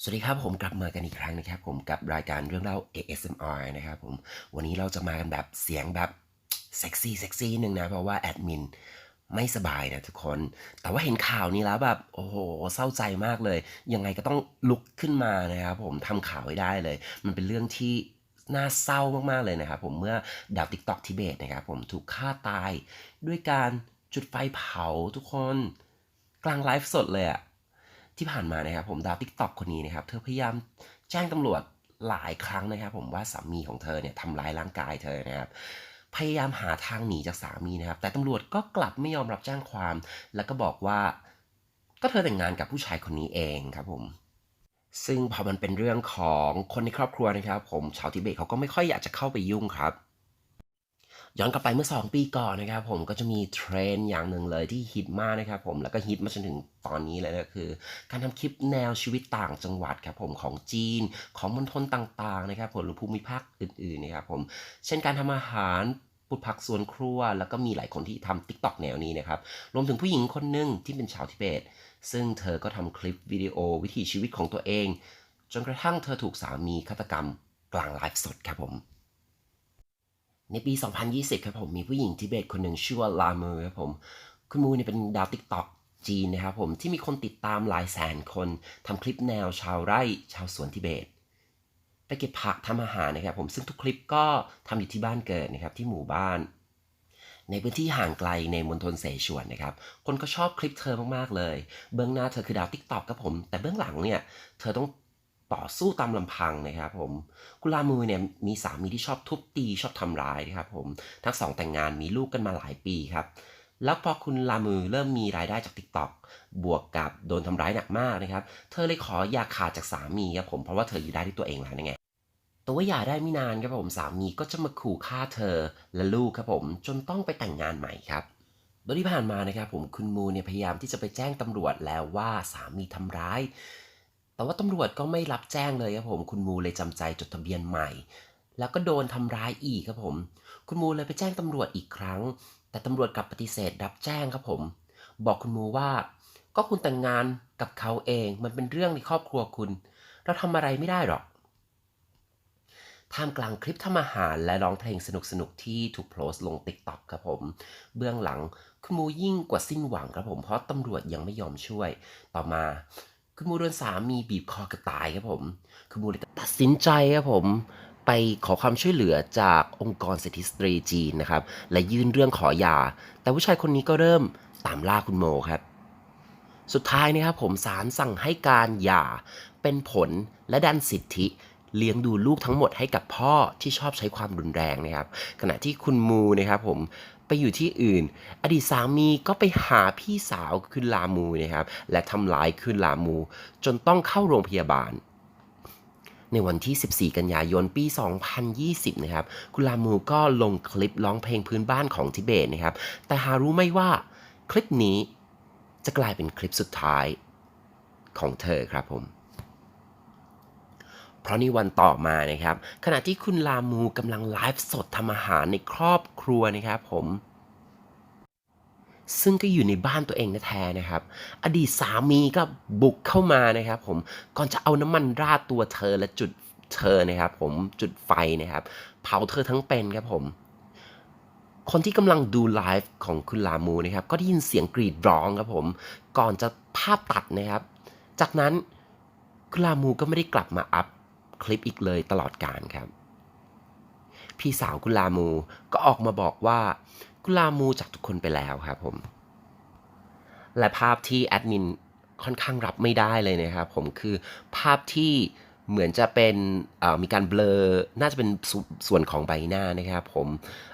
สวัสดีครับผมกลับมากันอีกครั้งนะครับ ผมกับรายการเรื่องเล่า ASMR นะครับผมวันนี้เราจะมากันแบบเสียงแบบเซ็กซี่เซ็กซี่หนึ่งนะเพราะว่าแอดมินไม่สบายนะทุกคน แต่ว่าเห็นข่าวนี้แล้วแบบโอ้โหเศร้าใจมากเลย ยังไงก็ต้องลุกขึ้นมานะครับผมทำข่าวให้ได้เลย มันเป็นเรื่องที่น่าเศร้ามากๆเลยนะครับผมเมื่อดาวติ๊กตอกทิเบตนะครับผมถูกฆ่าตายด้วยการจุดไฟเผาทุกคน กลางไลฟ์สดเลยอะ ที่ผ่านมานะครับผมดาวทิกตอกคนนี้นะครับเธอพยายามแจ้งตำรวจหลายครั้งนะครับ ผมว่าสามีของเธอเนี่ยทำร้ายร่างกายเธอนะครับพยายามหาทางหนีจากสามีนะครับ แต่ตำรวจก็กลับไม่ยอมรับแจ้งความ แล้วก็บอกว่าก็เธอแต่งงานกับผู้ชายคนนี้เองครับผมซึ่งพอมันเป็นเรื่องของคนในครอบครัวนะครับ ผมชาวทิเบตเขาก็ไม่ค่อยอยากจะเข้าไปยุ่งครับ ย้อนกลับไปเมื่อ 2 ปีก่อนนะครับผมก็จะมีเทรนด์อย่างหนึ่งเลยที่ฮิตมากนะครับผมแล้วก็ฮิตมาจนถึงตอนนี้เลยนะคือ การทำคลิปแนวชีวิตต่างจังหวัดครับผมของจีนของมณฑลต่างๆนะครับผมหรือภูมิภาคอื่นๆนะครับผมเช่นการทำอาหารปุดผักสวนครัว แล้วก็มีหลายคนที่ทำ t ิ k t o k แนวนี้นะครับรวมถึงผู้หญิงคนหนึ่งที่เป็นชาวทิเบต ซึ่งเธอก็ทำคลิปวิดีโอวิถีชีวิตของตัวเอง จนกระทั่งเธอถูกสามีฆาตกรรมกลางไลฟ์สดครับผม ในปี 2020 ครับผม มีผู้หญิงทิเบตคนหนึ่งชื่อว่าลามูครับผม คุณมูเนี่ยเป็นดาวติ๊กต็อกจีนนะครับผมที่มีคนติดตามหลายแสนคนทำคลิปแนวชาวไร่ชาวสวนทิเบต ไปเก็บผักทำอาหารนะครับผมซึ่งทุกคลิปก็ทำอยู่ที่บ้านเกิดนะครับที่หมู่บ้าน ในพื้นที่ห่างไกลในมณฑลเสฉวนนะครับ คนก็ชอบคลิปเธอมากๆเลย เบื้องหน้าเธอคือดาวติ๊กต็อกครับผม แต่เบื้องหลังเนี่ยเธอต้อง ต่อสู้ตามลำพังนะครับผมกุลามูเนี่ยมีสามีที่ชอบทุบตีชอบทำร้ายนะครับผมทั้งสองแต่งงานมีลูกกันมาหลายปีครับแล้วพอคุณลามือเริ่มมีรายได้จาก TikTok บวกกับโดนทำร้ายหนักมากนะครับ เธอเลยขออย่าขาดจากสามีครับผมเพราะว่าเธออยู่ได้ด้วยตัวเองแล้วไงต่ว่าอย่าได้ไม่นานครับผมสามีก็จะมาขู่ฆ่าเธอและลูกครับผมจนต้องไปแต่งงานใหม่ครับโดยที่ผ่านมานะครับผมคุณมูเนี่ยพยายามที่จะไปแจ้งตำรวจแล้วว่าสามีทำร้าย แต่ว่าตำรวจก็ไม่รับแจ้งเลยครับผม คุณมูเลยจำใจจดทะเบียนใหม่ แล้วก็โดนทำร้ายอีกครับผม คุณมูเลยไปแจ้งตำรวจอีกครั้ง แต่ตำรวจกลับปฏิเสธรับแจ้งครับผม บอกคุณมูว่า ก็คุณแต่งงานกับเขาเอง มันเป็นเรื่องในครอบครัวคุณ เราทำอะไรไม่ได้หรอกท่ามกลางคลิปทำอาหารและร้องเพลงสนุกๆ ที่ถูกโพสต์ลง TikTok ครับผม เบื้องหลังคุณมูยิ่งกว่าสิ้นหวังครับผม เพราะตำรวจยังไม่ยอมช่วย ต่อมา คุณมูโดนสามีบีบคอกับตายครับผมคุณมูเลยตัดสินใจครับผมไปขอความช่วยเหลือจากองค์กรสิทธิสตรีจีนนะครับ และยื่นเรื่องขอหย่า แต่ผู้ชายคนนี้ก็เริ่มตามล่าคุณโมครับ สุดท้ายนะครับผมศาลสั่งให้การหย่าเป็นผลและดันสิทธิ เลี้ยงดูลูกทั้งหมดให้กับพ่อที่ชอบใช้ความรุนแรงนะครับ ขณะที่คุณมูนะครับผม ไปอยู่ที่อื่น อดีตสามีก็ไปหาพี่สาวคืนลามูนะครับและทำร้ายคืนลามู จนต้องเข้าโรงพยาบาล ในวันที่ 14 กันยายนปี 2020 นะครับ คุณลามูก็ลงคลิปร้องเพลงพื้นบ้านของทิเบตนะครับ แต่หารู้ไม่ว่าคลิปนี้จะกลายเป็นคลิปสุดท้ายของเธอครับผม เพราะในวันต่อมานะครับ ขณะที่คุณลามูกำลังไลฟ์สดทำอาหารในครอบครัวนะครับผมซึ่งก็อยู่ในบ้านตัวเองแท้ๆนะครับ อดีตสามีก็บุกเข้ามานะครับ ผม ก่อนจะเอาน้ำมันราดตัวเธอและจุดเธอนะครับ ผมจุดไฟนะครับ เผาเธอทั้งเป็นครับผม คนที่กำลังดูไลฟ์ของคุณลามูนะครับ ก็ได้ยินเสียงกรีดร้องครับผม ก่อนจะภาพตัดนะครับ จากนั้นคุณลามูก็ไม่ได้กลับมาอัพ คลิปอีกเลยตลอดการครับ พี่สาวคุลามูก็ออกมาบอกว่าคุลามูจากทุกคนไปแล้วครับผม และภาพที่แอดมินค่อนข้างรับไม่ได้เลยนะครับผมคือภาพที่เหมือนจะเป็นมีการเบลอ น่าจะเป็นสส่วนของใบหน้านะครับผม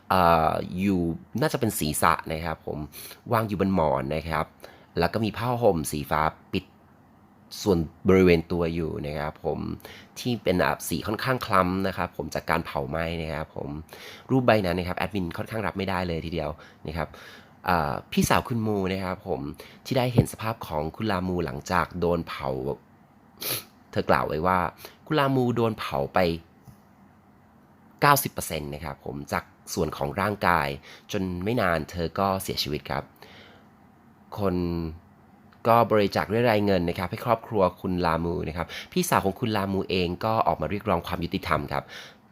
เอ่ออยู่น่าจะเป็นศีรษะนะครับผมวางอยู่บนหมอนนะครับ แล้วก็มีผ้าห่มสีฟ้าปิด ส่วนบริเวณตัวอยู่นะครับผมที่เป็นแบบสีค่อนข้างคล้ำนะครับผมจากการเผาไหม้นะครับผมรูปใบนั้นนะครับแอดมินค่อนข้างรับไม่ได้เลยทีเดียวนะครับพี่สาวคุณมูนะครับผมที่ได้เห็นสภาพของคุณลามูหลังจากโดนเผา เธอกล่าวไว้ว่า คุณลามูโดนเผาไป 90%นะครับผมจากส่วนของร่างกาย จนไม่นานเธอก็เสียชีวิตครับ คน ก็บริจาคเรียรายเงินนะครับให้ครอบครัวคุณลามูนะครับพี่สาวของคุณลามูเองก็ออกมาเรียกร้องความยุติธรรมครับ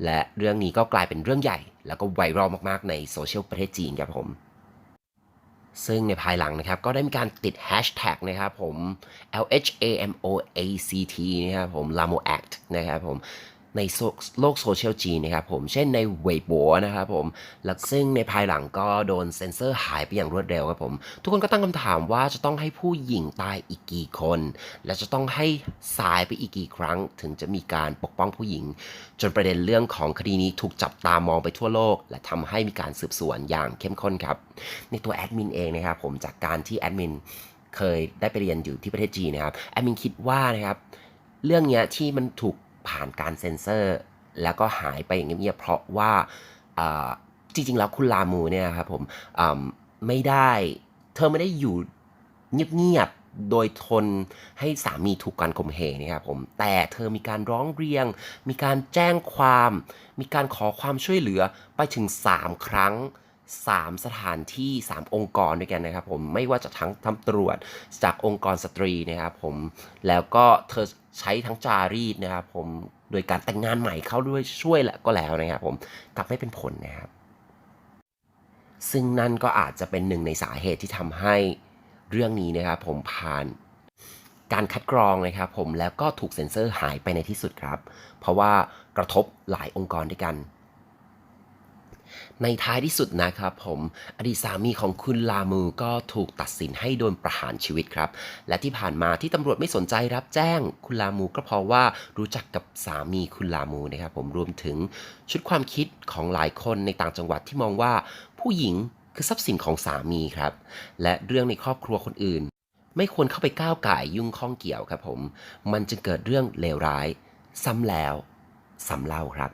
และเรื่องนี้ก็กลายเป็นเรื่องใหญ่ แล้วก็ไวรัลมากๆในโซเชียลประเทศจีนครับผมซึ่งในภายหลังนะครับ ก็ได้มีการติดแฮชแท็กนะครับผม L H A M O A C T นะครับผม Lamo Act นะครับผม ในโโลกโซเชียลจีนนะครับผมเช่นในเว็บโบนะครับผมแล้วซึ่งในภายหลังก็โดนเซ็นเซอร์หายไปอย่างรวดเร็วครับผม ทุกคนก็ตั้งคำถามว่าจะต้องให้ผู้หญิงตายอีกกี่คน และจะต้องให้สายไปอีกกี่ครั้ง ถึงจะมีการปกป้องผู้หญิง จนประเด็นเรื่องของคดีนี้ถูกจับตามองไปทั่วโลก และทำให้มีการสืบสวนอย่างเข้มข้นครับ ในตัวแอดมินเองนะครับผมจากการที่แอดมินเคยได้ไปเรียนอยู่ที่ประเทศจีนนะครับแอดมินคิดว่านะครับเรื่องนี้ที่มันถูก ผ่านการเซ็นเซอร์ แล้วก็หายไปอย่างเงียบๆเพราะว่าจริงๆแล้วคุณลามูเนี่ยครับผมไม่ได้เธอไม่ได้อยู่เงียบๆโดยทนให้สามีถูกการข่มเหงนะครับผมแต่เธอมีการร้องเรียนมีการแจ้งความ มีการขอความช่วยเหลือไปถึง 3 ครั้ง 3 สถานที่ 3 องค์กรด้วยกันนะครับผมไม่ว่าจะทั้งตำรวจจากองค์กรสตรีนะครับผมแล้วก็เธอใช้ทั้งจารีตนะครับผมโดยการแต่งงานใหม่เข้าด้วยช่วยแหละก็แล้วนะครับผมกลับไม่เป็นผลนะครับซึ่งนั่นก็อาจจะเป็นหนึ่งในสาเหตุที่ทำให้เรื่องนี้นะครับผมผ่านการคัดกรองนะครับผมแล้วก็ถูกเซ็นเซอร์หายไปในที่สุดครับ เพราะว่ากระทบหลายองค์กรด้วยกัน ในท้ายที่สุดนะครับผมอดีตสามีของคุณลามูก็ถูกตัดสินให้โดนประหารชีวิตครับ และที่ผ่านมาที่ตำรวจไม่สนใจรับแจ้งคุณลามูก็เพราะว่ารู้จักกับสามีคุณลามูนะครับผมรวมถึงชุดความคิดของหลายคนในต่างจังหวัดที่มองว่าผู้หญิงคือทรัพย์สินของสามีครับ และเรื่องในครอบครัวคนอื่น ไม่ควรเข้าไปก้าวไก่ายยุ่งข้องเกี่ยวครับผม มันจึงเกิดเรื่องเลวร้าย ซ้ำแล้วซ้ำเล่าครับ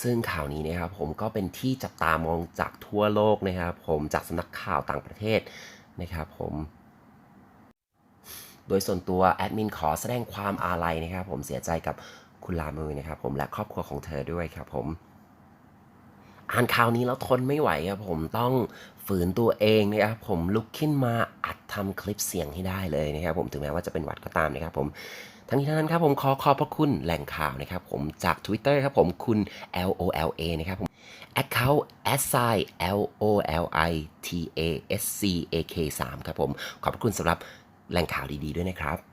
ซึ่งข่าวนี้นะครับผมก็เป็นที่จับตามองจากทั่วโลกนะครับ ผมจากสำนักข่าวต่างประเทศนะครับผมโดยส่วนตัวแอดมินขอแสดงความอาลัยนะครับผมเสียใจกับคุณลามือนะครับผมและครอบครัวของเธอด้วยครับผมอ่านข่าวนี้แล้วทนไม่ไหวครับผมต้องฝืนตัวเองนะครับผมลุกขึ้นมาอัดทำคลิปเสียงให้ได้เลยนะครับผมถึงแม้ว่าจะเป็นหวัดก็ตามนะครับผม ทั้งนี้ทั้งนั้นครับผมขอขอบพระคุณแหล่งข่าวนะครับผมจาก Twitter ครับผมคุณ L O L A นะครับผม account s i l o l i t a s c a k 3ครับผม ขอบพระคุณสำหรับแหล่งข่าวดีๆด้วยนะครับ